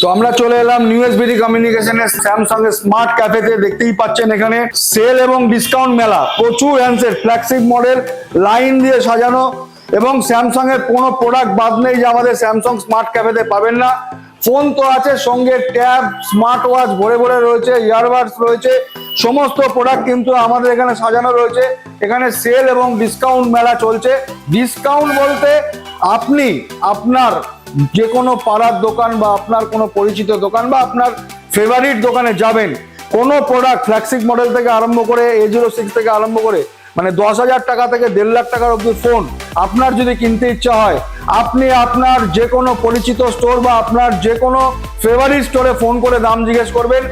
তো আমরা চলে এলাম নিউ এসবিডি কমিউনিকেশনের স্যামসাং স্মার্ট ক্যাফেতে দেখতেই পাচ্ছেন এখানে সেল এবং ডিসকাউন্ট মেলা। প্রচুর হ্যান্ডসেট ফ্ল্যাগশিপ মডেল লাইন দিয়ে সাজানো এবং স্যামসাং এর কোনো প্রোডাক্ট বাদ নেই যে আমাদের স্যামসাং স্মার্ট ক্যাফেতে পাবেন না। ফোন তো আছে, সঙ্গে ট্যাব স্মার্ট ওয়াচ ভরে ভরে রয়েছে ইয়ারবাডস রয়েছে, সমস্ত প্রোডাক্ট কিন্তু আমাদের এখানে সাজানো রয়েছে। এখানে সেল এবং ডিসকাউন্ট মেলা চলছে। ডিসকাউন্ট বলতে আপনি, আপনার যে কোনো পাড়ার দোকান বা আপনার কোনো পরিচিত দোকান বা আপনার ফেভারিট দোকানে যাবেন, কোনো প্রোডাক্ট ফ্ল্যাগশিপ মডেল থেকে আরম্ভ করে এ জিরো সিক্স থেকে আরম্ভ করে মানে দশ হাজার টাকা থেকে দেড় লাখ টাকার অব্দি ফোন আপনার যদি কিনতে ইচ্ছা হয়, আপনি আপনার যে কোনো পরিচিত স্টোর বা আপনার যে কোনো ফেভারিট স্টোরে ফোন করে দাম জিজ্ঞেস করবেন,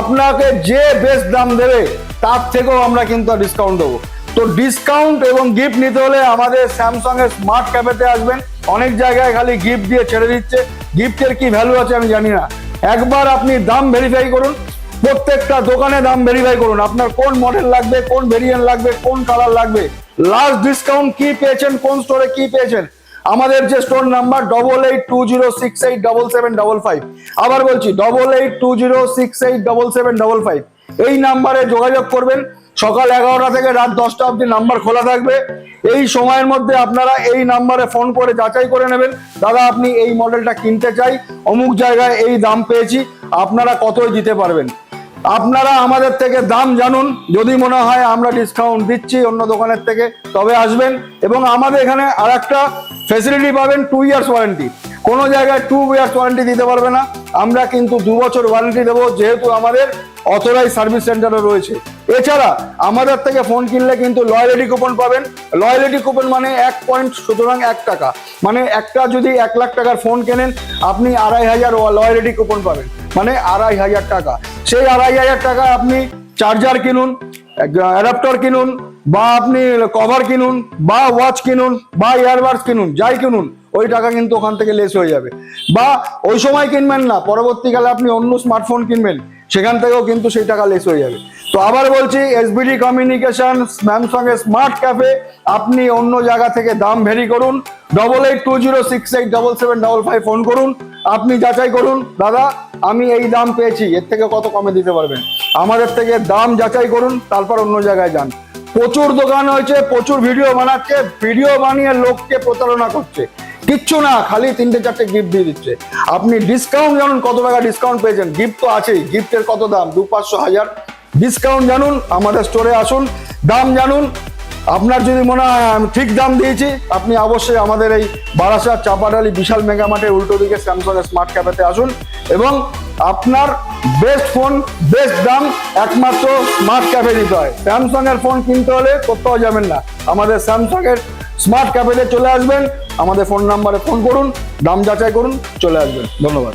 আপনাকে যে বেস্ট দাম দেবে, তার থেকেও আমরা কিন্তু ডিসকাউন্ট দেবো। তো ডিসকাউন্ট এবং গিফট নিতে হলে আমাদের স্যামসাং এর স্মার্ট ক্যাফেতে আসবেন। অনেক জায়গায় খালি গিফট দিয়ে ছেড়ে দিচ্ছে। গিফটের কি ভ্যালু আছে আমি জানি না। একবার আপনি দাম ভেরিফাই করুন। প্রত্যেকটা দোকানে দাম ভেরিফাই করুন। আপনার কোন মডেল লাগবে, কোন ভেরিয়েন্ট লাগবে, কোন কালার লাগবে। লাস্ট ডিসকাউন্ট কি পেয়েছেন, কোন স্টোরে কি পেয়েছেন? আমাদের যে store number double eight two zero six eight double seven double five আবার বলছি double eight two zero six eight double seven double five এই নাম্বারে যোগাযোগ করবেন। সকাল এগারোটা থেকে রাত দশটা অবধি নাম্বার খোলা থাকবে। এই সময়ের মধ্যে আপনারা এই নাম্বারে ফোন করে যাচাই করে নেবেন। দাদা, আপনি এই মডেলটা কিনতে চাই। অমুক জায়গায় এই দাম পেয়েছি। আপনারা কতই দিতে পারবেন? আপনারা আমাদের থেকে দাম জানুন। যদি মনে হয় আমরা ডিসকাউন্ট দিচ্ছি অন্য দোকানের থেকে, তবে আসবেন। এবং আমাদের এখানে আর একটা ফেসিলিটি পাবেন টু ইয়ার্স ওয়ারেন্টি কোনো জায়গায় টু ইয়ার্স ওয়ারেন্টি দিতে পারবে না। আমরা কিন্তু দু বছর ওয়ারেন্টি দেবো, যেহেতু আমাদের অথরাইজ সার্ভিস সেন্টারও রয়েছে। এছাড়া আমাদের থেকে ফোন কিনলে কিন্তু লয়ালিটি কুপন পাবেন। লয়ালিটি কুপন মানে এক পয়েন্ট সুতরাং এক টাকা। মানে একটা যদি এক লাখ টাকার ফোন কেনেন, আপনি আড়াই হাজার লয়ালিটি কুপন পাবেন। মানে আড়াই হাজার টাকা। সেই আড়াই হাজার টাকা আপনি চার্জার কিনুন অ্যাডাপ্টার কিনুন, বা আপনি কভার কিনুন, বা ওয়াচ কিনুন, বা ইয়ারবাডস কিনুন, যাই কিনুন ওই টাকা কিন্তু ওখান থেকে লেস হয়ে যাবে। বা ওই সময় কিনবেন না, পরবর্তীকালে আপনি অন্য স্মার্টফোন কিনবেন, সেখান থেকেও কিন্তু সেই টাকা লেস হয়ে যাবে। তো আবার বলছি এসবিডি কমিউনিকেশন স্যামসাং এর স্মার্ট ক্যাফে আপনি অন্য জায়গা থেকে দাম ভেরি করুন। Double eight two zero six eight double seven double five phone করুন। আপনি যাচাই করুন, দাদা, আমি এই দাম পেয়েছি, এর থেকে কত কমে দিতে পারবেন? আমাদের থেকে দাম যাচাই করুন, তারপর অন্য জায়গায় যান। প্রচুর দোকান হয়েছে, প্রচুর ভিডিও বানাচ্ছে ভিডিও বানিয়ে লোককে প্রতারণা করছে। কিচ্ছু না, খালি তিনটে চারটে গিফট দিয়ে দিচ্ছে। আপনি ডিসকাউন্ট জানুন, কত টাকা ডিসকাউন্ট পেয়েছেন? গিফট তো আছেই গিফটের কত দাম? দু পাঁচশো হাজার। ডিসকাউন্ট জানুন, আমাদের স্টোরে আসুন, দাম জানুন। আপনার যদি মনে হয় আমি ঠিক দাম দিয়েছি, আপনি অবশ্যই আমাদের এই বারাসাত চাপাডালি বিশাল মেগা মার্টের উল্টো দিকে স্যামসাং স্মার্ট ক্যাফেতে আসুন এবং আপনার বেস্ট ফোন বেস্ট দাম একমাত্র স্মার্ট ক্যাফে দিতে হয়। স্যামসাং এর ফোন কিনতে হলে কোথাও যাবেন না। আমাদের স্যামসাং এর স্মার্ট ক্যাফেতে চলে আসবেন। আমাদের ফোন নাম্বারে ফোন করুন দাম যাচাই করুন চলে আসবেন। ধন্যবাদ।